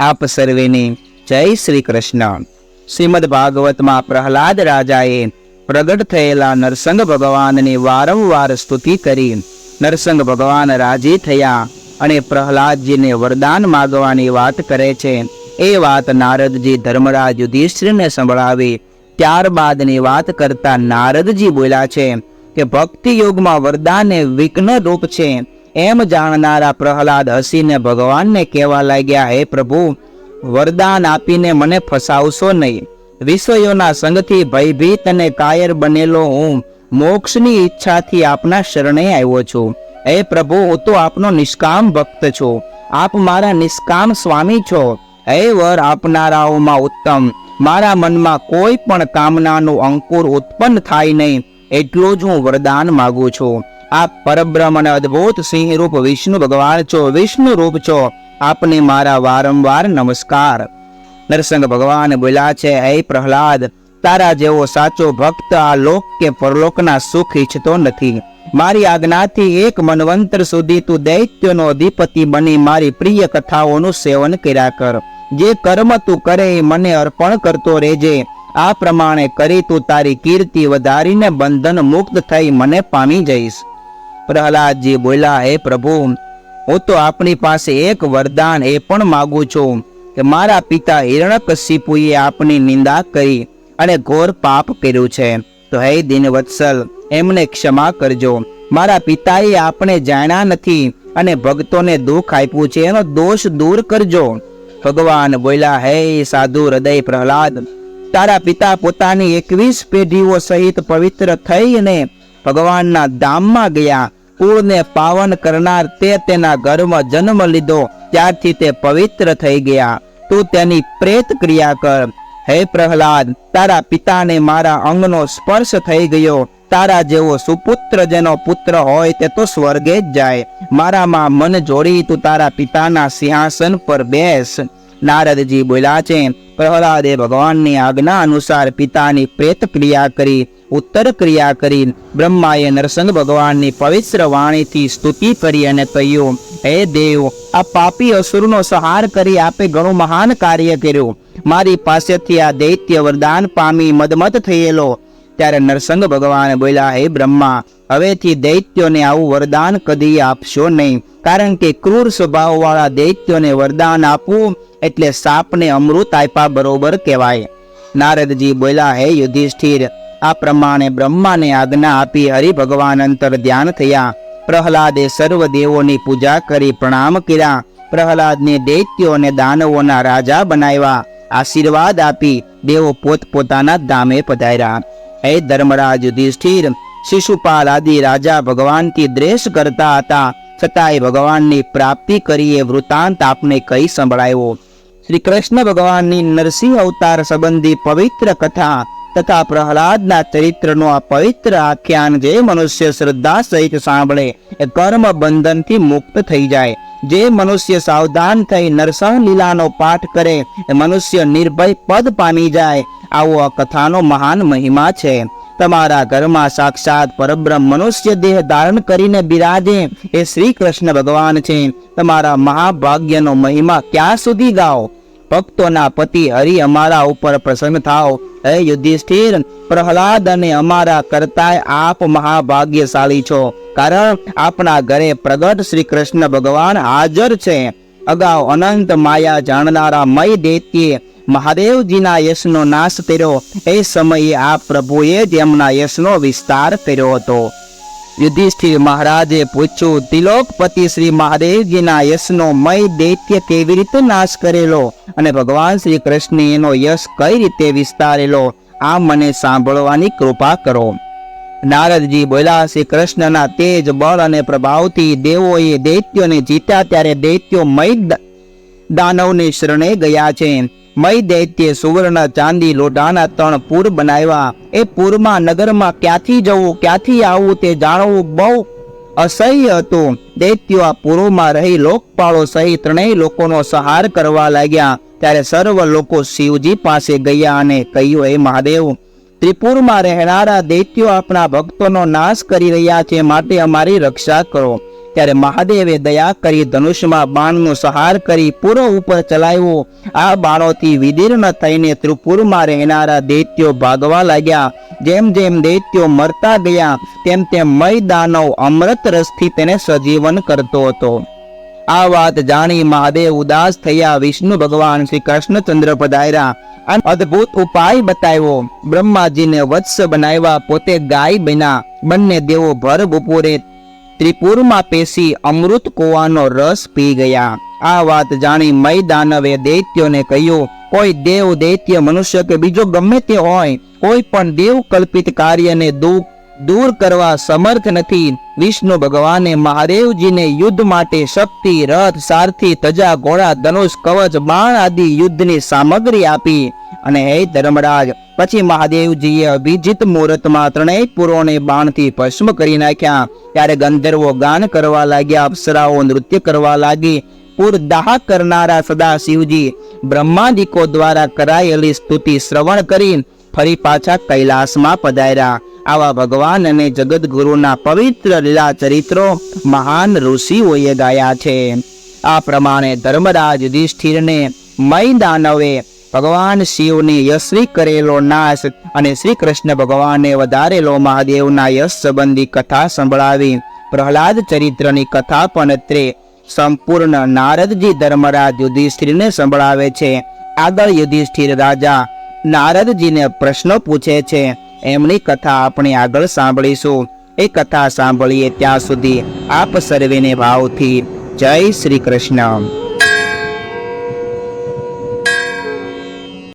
આપ સર્વેને જય શ્રી કૃષ્ણ. શ્રીમદ ભાગવતમાં પ્રહલાદ રાજાએ પ્રગટ થયેલા નરસંગ ભગવાનની વારંવાર સ્તુતિ કરી. નરસંગ ભગવાન રાજી થયા અને પ્રહલાદજીને વરદાન માગવાની વાત કરે છે. એ વાત નારદજી ધર્મરાજ યુધિષ્ઠિરને સંભળાવી ત્યારબાદની વાત કરતા નારદજી બોલ્યા છે કે ભક્તિ યોગમાં વરદાન વિઘ્ન રૂપ છે. એમ જાણનારા પ્રહલાદ હસીને ભગવાનને કહેવા લાગ્યા, હે પ્રભુ, વરદાન આપીને મને ફસાવશો નહીં. વિષયોના સંગથી ભયભીત અને કાયર બનેલો હું મોક્ષની ઈચ્છાથી આપના શરણે આવ્યો છું. હે પ્રભુ, હું તો આપનો નિષ્કામ ભક્ત છું. આપ મારા નિષ્કામ સ્વામી છો. હે વર આપનારાઓમાં ઉત્તમ. મારા મનમાં કોઈ પણ કામનાનું અંકુર ઉત્પન્ન થાય નહીં. એટલું જ હું વરદાન માગું છું. આપ પરબ્રહ્મ અને અદ્ભુત સિંહ રૂપ વિષ્ણુ ભગવાન છો, વિષ્ણુ રૂપ છો. આપને મારા વારંવાર નમસ્કાર. નરસિંહ ભગવાન બોલ્યા છે, હે પ્રહલાદ, તારા જેવો સાચો ભક્ત આ લોક કે પરલોકના સુખ ઈચ્છતો નથી. મારી આજ્ઞાથી એક મનવંતર સુધી તું દૈત્યનો અધિપતિ બની મારી પ્રિય કથાઓનું સેવન કર્યા કર. જે કર્મ તું કરે એ મને અર્પણ કરતો રહેજે. આ પ્રમાણે કરી તું તારી કીર્તિ વધારીને બંધન મુક્ત થઈ મને પામી જઈશ. પ્રહલાદજી બોલ્યા, હે પ્રભુ, હું તો આપણી પાસે એક વરદાન એ પણ માગું છું કે મારા પિતા હિરણકશિપુએ આપની નિંદા કરી અને ઘોર પાપ કર્યું છે. તો હે દિનવત્સલ, એમને ક્ષમા કરજો. મારા પિતાએ આપણે જાણ્યા નથી અને ભક્તોને દુઃખ આપ્યું છે, એનો દોષ દૂર કરજો. ભગવાન બોલ્યા, હે સાધુ હૃદય પ્રહલાદ, તારા પિતા પોતાની એકવીસ પેઢીઓ સહિત પવિત્ર થઈ અને ભગવાનના ધામમાં ગયા કુળને પાવન કરનાર તે તેના ઘરમાં જન્મ લીધો. ત્યારથી તે પવિત્ર થઈ ગયા. તું તેની પ્રેત ક્રિયા કર. હે પ્રહલાદ, તારા પિતાને મારા અંગનો સ્પર્શ થઈ ગયો. તારા જેવો સુપુત્ર જેનો પુત્ર હોય તે તો સ્વર્ગે જ જાય. મારામાં મન જોડી તું તારા પિતાના સિંહાસન પર બેસ. નારદજી બોલ્યા છે, પ્રહલાદે ભગવાનની આજ્ઞા અનુસાર પિતાની પ્રેત ક્રિયા કરી, ઉત્તર ક્રિયા કરી, બ્રહ્માએ નરસંગ ભગવાનની પવિત્ર વાણીથી સ્તુતિ કરી અને કહ્યું, હે દેવ, આ પાપી અસુરનો સહાર કરી આપે ઘણું મહાન કાર્ય કર્યું. મારી પાસેથી આ દૈત્ય વરદાન પામી મદમત થયેલો. ત્યારે નરસંગ ભગવાન બોલ્યા, હે બ્રહ્મા, હવેથી દૈત્યોને આવું વરદાન કદી આપશો નહીં, કારણ કે ક્રૂર સ્વભાવવાળા દૈત્યોને વરદાન આપવું એટલે સાપને અમૃત આપ્યા બરોબર કહેવાય. નારદજી બોલ્યા, હે યુધિષ્ઠિર, આ પ્રમાણે બ્રહ્માને આજ્ઞા આપી હરિ અંતર ધ્યાન થયા. પ્રહલાદે સર્વ દેવોની પૂજા કરી પ્રણામ કર્યા. પ્રહલાદને દૈત્યો અને દાનવોના રાજા બનાવ્યા. આશીર્વાદ આપી દેવો પોતપોતાના ધામે પધાર્યા. હે ધર્મરાજ યુધિષ્ઠિર, શિશુપાલ આદિ રાજા ભગવાનથી દ્રેષ કરતા હતા. છતાંય ભગવાનની પ્રાપ્તિ કરી એ વૃતાંત આપને કઈ સંભળાયો. શ્રી કૃષ્ણ ભગવાનની નરસિંહ અવતાર સંબંધી પવિત્ર કથા તથા પ્રહલાદના ચરિત્રનો આ પવિત્ર આખ્યાન જે મનુષ્ય શ્રદ્ધા સહિત સાંભળે એ કર્મ બંધનથી મુક્ત થઈ જાય. જે મનુષ્ય સાવધાન થઈ નરસિંહ લીલાનો પાઠ કરે એ મનુષ્ય નિર્ભય પદ પામી જાય આવો આ કથાનો મહાન મહિમા છે. તમારા ઘરમાં સાક્ષાત પરબ્રહ્મ મનુષ્ય દેહ ધારણ કરીને બિરાજે એ શ્રી કૃષ્ણ ભગવાન છે. તમારા મહાભાગ્યનો મહિમા ક્યાં સુધી ગાઓ? ભક્તોના પતિ હરિ અમારા ઉપર પ્રસન્ન થાઓ. હે યુધિષ્ઠિર, પ્રહલાદ અને અમારા કરતા આપ મહાભાગ્યશાળી છો. કારણ આપના ઘરે પ્રગટ શ્રી કૃષ્ણ ભગવાન હાજર છે. અગાઉ અનંત માયા જાણનારા મય દૈત્યે મહાદેવજીના યશનો નાશ કર્યો. એ સમયે આ પ્રભુએ જ એમના યશનો વિસ્તાર કર્યો હતો. યુધિષ્ઠિર મહારાજે પૂછ્યું, તિલોકપતિ શ્રી મહાદેવજીના યશનો મય દૈત્ય કેવી રીતે નાશ કરેલો? અને ભગવાન શ્રી કૃષ્ણે એનો યશ કઈ રીતે વિસ્તારેલો? આ મને સાંભળવાની કૃપા કરો. નારદજી બોલ્યા શ્રી કૃષ્ણના તેજ, બળ અને પ્રભાવથી દેવોએ દૈત્યોને જીત્યા ત્યારે દૈત્યો મય દાનવને શરણે ગયા છે. મય દૈત્ય સુવર્ણ ચાંદી લોઢાના ત્રણ પૂર બનાવ્યા. એ પૂરમાં નગરમાં ક્યાંથી જવું, ક્યાંથી આવવું તે જાણવું બહુ અસહ્ય હતું. દૈત્યો આ પૂરોમાં રહી લોકપાળો સહિત ત્રણેય લોકોનો સહાર કરવા લાગ્યા. ત્યારે સર્વ લોકો શિવજી પાસે ગયા અને કહ્યું, હે મહાદેવ, ત્રિપુરમાં રહેનારા દૈત્યો આપણા ભક્તોનો નાશ કરી રહ્યા છે, માટે અમારી રક્ષા કરો. ત્યારે મહાદેવે દયા કરી ધનુષમાં બાણનો સહાર કરી પૂરો ઉપર ચલાવ્યો. આ બાણોથી વિદીર્ણ થઈને ત્રિપુરમાં રહેનારા દૈત્યો ભાગવા લાગ્યા. જેમ જેમ દૈત્યો મરતા ગયા, તેમ તેમ મય દાનવ અમૃત રસથી તેને સજીવન કરતો હતો. આ વાત જાણી મહાદેવ ઉદાસ થયા. વિષ્ણુ ભગવાન શ્રી કૃષ્ણચંદ્ર પધાર્યા અને અદ્ભુત ઉપાય બતાવ્યો. બ્રહ્માજીને વત્સ બનાવ્યા, પોતે ગાય બન્યા. બંને દેવો ભર બપોરે ત્રિપુરમાં પેશી અમૃત કુવાનો રસ પી ગયા. આ વાત જાણી મય દાનવે દૈત્યોને કહ્યું, કોઈ દેવ દૈત્ય મનુષ્ય કે બીજો ગમે તે હોય, કોઈ પણ દેવ કલ્પિત કાર્યને દુઃખ દૂર કરવા સમર્થ નથી. વિષ્ણુ ભગવાને મહાદેવજીને યુદ્ધ માટે શક્તિ, રથ, સારથી તજા ઘોડા, ધનુષ, કવચ, બાણ આદિ યુદ્ધની સામગ્રી આપી. અને હે ધર્મરાજ, પછી મહાદેવજીએ અભિજીત મુહૂર્તમાં ત્રણેય પુરોને બાણથી ભસ્મ કરી નાખ્યા. ત્યારે ગંધર્વો ગાન કરવા લાગ્યા, અપ્સરાઓ નૃત્ય કરવા લાગી. પૂર દાહ કરનારા સદા શિવજી બ્રહ્માદિકો દ્વારા કરાયેલી સ્તુતિ શ્રવણ કરી. ફરી પાછા કૈલાસમાં પધાર્યા. આવા ભગવાન અને જગદગુરુના પવિત્ર લીલા ચરિત્રો મહાન ઋષિઓએ ગાયા છે. આ પ્રમાણે ધર્મરાજ યુધિષ્ઠિરને મય દાનવે ભગવાન શિવને યશ્વી કરેલો નાશ અને શ્રી કૃષ્ણ ભગવાને વધારેલો મહાદેવના યશ સંબંધી કથા સંભળાવી પ્રહલાદ ચરિત્રની કથા પણ અત્રે સંપૂર્ણ નારદજી ધર્મરાજ યુધિષ્ઠિરને સંભળાવે છે. આગળ યુધિષ્ઠિર રાજા નારદજીને પ્રશ્નો પૂછે છે. એમની કથા આપણે આગળ સાંભળીશું. એ કથા સાંભળીએ ત્યાં સુધી આપ સર્વેને ભાવથી જય શ્રી કૃષ્ણ.